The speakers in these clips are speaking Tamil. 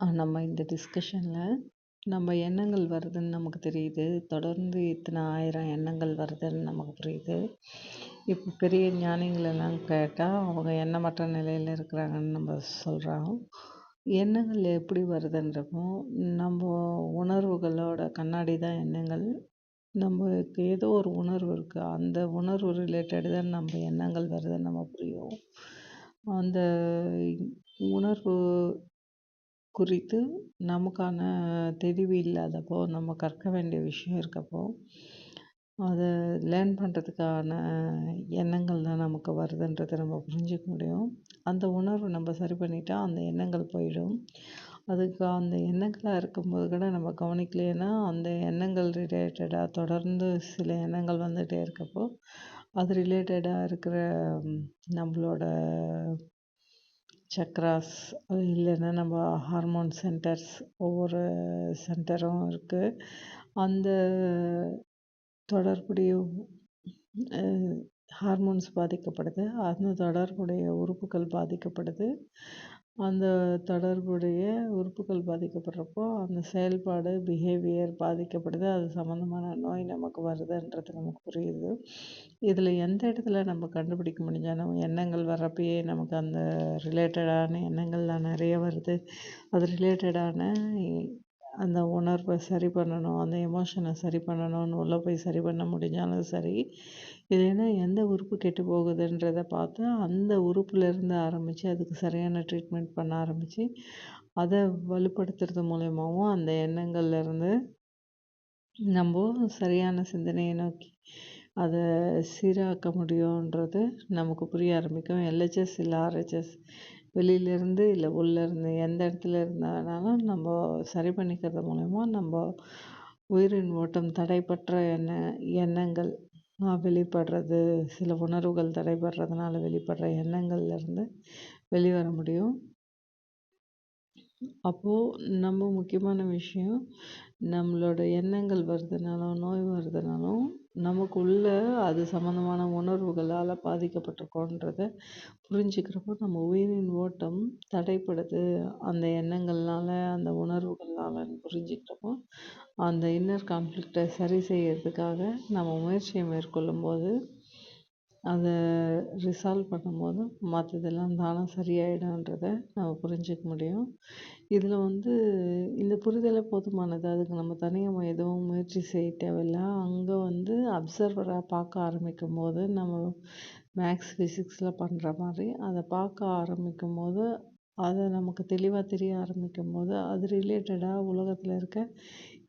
நம்ம இந்த டிஸ்கஷனில் நம்ம எண்ணங்கள் வருதுன்னு நமக்கு தெரியுது. தொடர்ந்து இத்தனை ஆயிரம் எண்ணங்கள் வருதுன்னு நமக்கு புரியுது. இப்போ பெரிய ஞானிகளெல்லாம் கேட்டால் அவங்க எண்ணமற்ற நிலையில் இருக்கிறாங்கன்னு நம்ம சொல்கிறோம் எண்ணங்கள் எப்படி வருதுன்றப்போ நம்ம உணர்வுகளோட கண்ணாடி தான் எண்ணங்கள். நம்மளுக்கு ஏதோ ஒரு உணர்வு இருக்குது அந்த உணர்வு ரிலேட்டடு தான் நம்ம எண்ணங்கள் வருதுன்னு நம்ம புரியும். அந்த உணர்வு குறித்து நமக்கான தெளிவு இல்லாதப்போ நம்ம கற்க வேண்டிய விஷயம் இருக்கப்போ அதை லேர்ன் பண்ணுறதுக்கான எண்ணங்கள் தான் நமக்கு வருதுன்றதை நம்ம புரிஞ்சிக்க முடியும். அந்த உணர்வு நம்ம சரி பண்ணிட்டா அந்த எண்ணங்கள் போயிடும். அதுக்கு அந்த எண்ணங்களாக இருக்கும்போது கூட நம்ம கவனிக்கலைன்னா அந்த எண்ணங்கள் ரிலேட்டடாக தொடர்ந்து சில எண்ணங்கள் வந்துகிட்டே இருக்கப்போ அது ரிலேட்டடாக இருக்கிற நம்மளோட சக்ராஸ் இல்லைன்னா நம்ம ஹார்மோன் சென்டர்ஸ் ஒவ்வொரு சென்டரும் இருக்குது அந்த தொடர்புடைய ஹார்மோன்ஸ் பாதிக்கப்படுது. அந்த தொடர்புடைய உறுப்புகள் பாதிக்கப்படுது. அந்த தொடர்புடைய உறுப்புகள் பாதிக்கப்படுறப்போ அந்த செயல்பாடு பிஹேவியர் பாதிக்கப்படுது. அது சம்மந்தமான நோய் நமக்கு வருதுன்றது நமக்கு புரியுது. இதில் எந்த இடத்துல நம்ம கண்டுபிடிக்க முடிஞ்சால் நம்ம எண்ணங்கள் வர்றப்பயே நமக்கு அந்த ரிலேட்டடான எண்ணங்கள்லாம் நிறைய வருது. அது ரிலேட்டடான அந்த உணர்வை சரி பண்ணணும் அந்த எமோஷனை சரி பண்ணணும்னு உள்ளே போய் சரி பண்ண முடிஞ்சாலும் சரி இல்லைன்னா எந்த உறுப்பு கெட்டு போகுதுன்றதை பார்த்து அந்த உறுப்புலேருந்து ஆரம்பித்து அதுக்கு சரியான ட்ரீட்மெண்ட் பண்ண ஆரம்பித்து அதை வலுப்படுத்துறது மூலயமாவும் அந்த எண்ணங்கள்லேருந்து நம்ம சரியான சிந்தனையை நோக்கி அதை சீராக்க முடியுன்றது நமக்கு புரிய ஆரம்பிக்கும். எல்ஹெச்எஸ் இல்லை ஆர்ஹெச்எஸ் வெளியிலேருந்து இல்லை உள்ளேருந்து எந்த இடத்துல இருந்தாலும் நம்ம சரி பண்ணிக்கிறது மூலயமா நம்ம உயிரின் ஓட்டம் தடைப்பற்ற எண்ண எண்ணங்கள் வெளிப்படுறது சில உணர்வுகள் தடைபடுறதுனால வெளிப்படுற எண்ணங்கள்லேருந்து வெளிவர முடியும். அப்போது நம்ம முக்கியமான விஷயம் நம்மளோட எண்ணங்கள் வருதுனாலும் நோய் வருதுனாலும் நமக்குள்ளே அது சம்மந்தமான உணர்வுகளால் பாதிக்கப்பட்டிருக்கோன்றத புரிஞ்சுக்கிறப்போ நம்ம உயிரின் ஓட்டம் தடைப்படுது. அந்த எண்ணங்கள்னால அந்த உணர்வுகள்னாலன்னு புரிஞ்சுக்கிறப்போ அந்த இன்னர் கான்ஃப்ளிக்டை சரி செய்யறதுக்காக நம்ம முயற்சியை மேற்கொள்ளும்போது அதை ரிசால்வ் பண்ணும்போது மற்றதெல்லாம் தானாக சரியாயிடும்ன்றத நம்ம புரிஞ்சுக்க முடியும். இதில் வந்து இந்த புரிதலே போதுமானது. அதுக்கு நம்ம தனியாக எதுவும் முயற்சி செய்ய தேவையில்ல. அங்கே வந்து அப்சர்வராக பார்க்க ஆரம்பிக்கும்போது நம்ம மேக்ஸ் ஃபிசிக்ஸில் பண்ணுற மாதிரி அதை பார்க்க ஆரம்பிக்கும்போது அதை நமக்கு தெளிவாக தெரிய ஆரம்பிக்கும்போது அது ரிலேட்டடாக உலகத்தில் இருக்க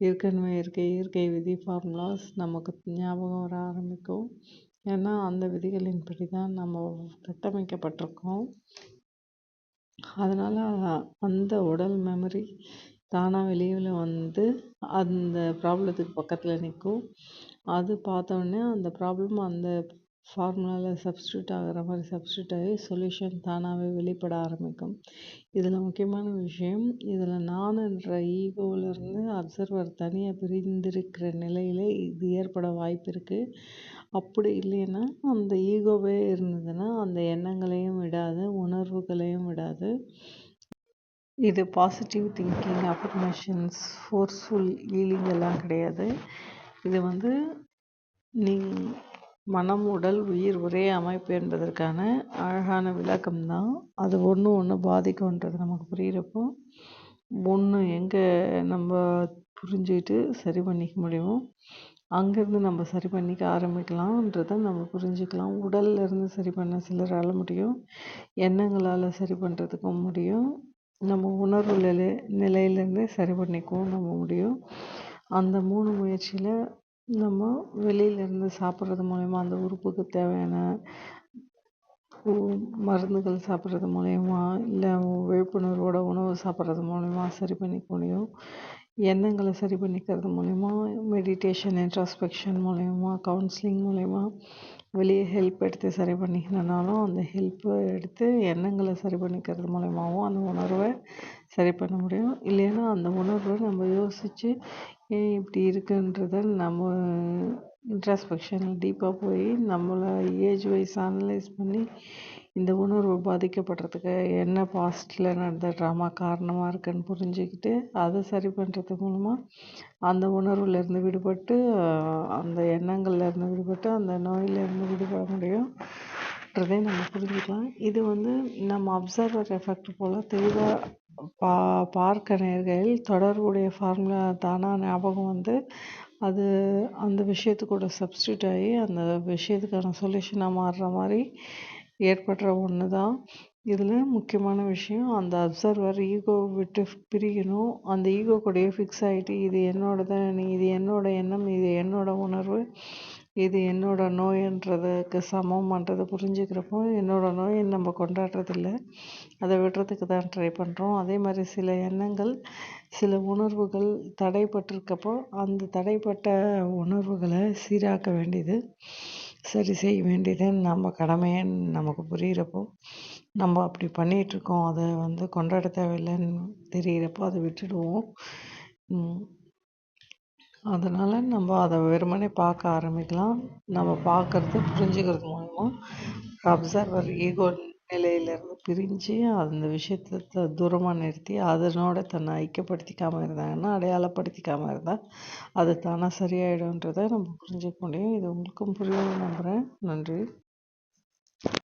ஏற்கனவே இருக்க இயற்கை விதி ஃபார்முலாஸ் நமக்கு ஞாபகம் வர ஆரம்பிக்கும். ஏன்னா அந்த விதிகளின்படி தான் நம்ம கட்டமைக்கப்பட்டிருக்கோம். அதனால் அந்த உடல் மெமரி தானாக வெளியில் வந்து அந்த ப்ராப்ளத்துக்கு பக்கத்தில் நிற்கும். அது பார்த்தோன்னே அந்த ப்ராப்ளம் அந்த ஃபார்முலாவில் சப்ஸ்டியூட் ஆகிற மாதிரி சப்ஸ்டியூட் ஆகி சொல்யூஷன் தானாகவே வெளிப்பட ஆரம்பிக்கும். இதில் முக்கியமான விஷயம் இதில் நானுன்ற ஈகோவிலேருந்து அப்சர்வர் தனியாக பிரிந்திருக்கிற நிலையில் இது ஏற்பட வாய்ப்பு இருக்குது அப்படி இல்லைன்னா அந்த ஈகோவே இருந்ததுன்னா அந்த எண்ணங்களையும் விடாது உணர்வுகளையும் விடாது. இது positive thinking affirmations forceful healing எல்லாம் கிடையாது. இது வந்து நீங் மனம் உடல் உயிர் ஒரே அமைப்பு என்பதற்கான அழகான விளக்கம் தான் அது ஒன்று ஒன்று பாதிக்கும்ன்றது நமக்கு புரிகிறப்போ ஒன்று எங்கே நம்ம புரிஞ்சுக்கிட்டு சரி பண்ணிக்க முடியுமோ அங்கேருந்து நம்ம சரி பண்ணிக்க ஆரம்பிக்கலாம்ன்றதை நம்ம புரிஞ்சுக்கலாம். உடல்ல இருந்து சரி பண்ண சிலரால் முடியும். எண்ணங்களால் சரி பண்ணுறதுக்கும் முடியும். நம்ம உணர்வு நிலை நிலையிலேருந்தே சரி பண்ணிக்கவும் நம்ம முடியும். அந்த மூணு முயற்சியில் நம்ம வெளியிலேருந்து சாப்பிட்றது மூலயமா அந்த உறுப்புக்கு தேவையான மருந்துகள் சாப்பிட்றது மூலயமா இல்லை விழிப்புணர்வோட உணவு சாப்பிட்றது மூலயமா சரி பண்ணிக்க முடியும். எண்ணங்களை சரி பண்ணிக்கிறது மூலிமா மெடிடேஷன் இன்ட்ராஸ்பெக்ஷன் மூலிமா கவுன்சிலிங் மூலிமா வெளியே ஹெல்ப் எடுத்து சரி பண்ணிக்கணுன்னாலும் அந்த ஹெல்ப்பை எடுத்து எண்ணங்களை சரி பண்ணிக்கிறது மூலிமாவும் அந்த உணர்வை சரி பண்ண முடியும். இல்லைன்னா அந்த உணர்வை நம்ம யோசித்து ஏன் இப்படி இருக்குன்றத நம்ம இன்ட்ராஸ்பெக்ஷனில் டீப்பாக போய் நம்மளை ஏஜ் வைஸ் அனலைஸ் பண்ணி இந்த உணர்வு பாதிக்கப்படுறதுக்கு என்ன பாஸ்ட்டில் நடந்த ட்ராமா காரணமாக இருக்குன்னு புரிஞ்சுக்கிட்டு அதை சரி பண்ணுறது மூலமாக அந்த உணர்வுலேருந்து விடுபட்டு அந்த எண்ணங்கள்லேருந்து விடுபட்டு அந்த நோயிலேருந்து விடுபட முடியும்ன்றதை நம்ம புரிஞ்சுக்கலாம். இது வந்து நம்ம அப்சர்வர் எஃபெக்ட் போல் தெளிவாக பா பார்க்க நேர்கையில் தொடர்புடைய ஃபார்முலா தானாக ஞாபகம் வந்து அது அந்த விஷயத்துக்கூட சப்ஸ்டியூட் ஆகி அந்த விஷயத்துக்கான சொல்யூஷனாக மாறுற மாதிரி ஏற்படுற ஒன்று தான் இதில் முக்கியமான விஷயம் அந்த அப்சர்வர் ஈகோ விட்டு பிரியணும். அந்த ஈகோ கூடயே ஃபிக்ஸ் ஆகிட்டு இது என்னோடது நீ இது என்னோட எண்ணம் இது என்னோட உணர்வு. இது என்னோட நோயன்றதுக்கு சமம்ன்றதை புரிஞ்சுக்கிறப்போ என்னோட நோயை நம்ம கொண்டாடுறதில்ல. அதை விடுறதுக்கு தான் ட்ரை பண்ணுறோம் அதே மாதிரி சில எண்ணங்கள் சில உணர்வுகள் தடைப்பட்டிருக்கப்போ அந்த தடைப்பட்ட உணர்வுகளை சீராக்க வேண்டியது சரி செய்ய வேண்டியது நம்ம கடமைன்னு நமக்கு புரிகிறப்போ நம்ம அப்படி பண்ணிகிட்ருக்கோம் அதை வந்து கொண்டாட தேவையில்லைன்னு தெரிகிறப்போ அதை விட்டுடுவோம். அதனால் நம்ம அதை வெறுமனே பார்க்க ஆரம்பிக்கலாம். நம்ம பார்க்கறது புரிஞ்சுக்கிறது மூலமா அப்சர்வர் ஈகோ நிலையிலேருந்து பிரிஞ்சு அந்த விஷயத்த தூரமாக நிறுத்தி அதனோட தன்னை ஐக்கியப்படுத்திக்காமல் இருந்தாங்கன்னா அடையாளப்படுத்திக்காமல் இருந்தால் அது தானாக சரியாயிடும்ன்றதை நம்ம புரிஞ்சுக்க முடியும். இது உங்களுக்கும் புரியும் நம்புகிறேன் நன்றி.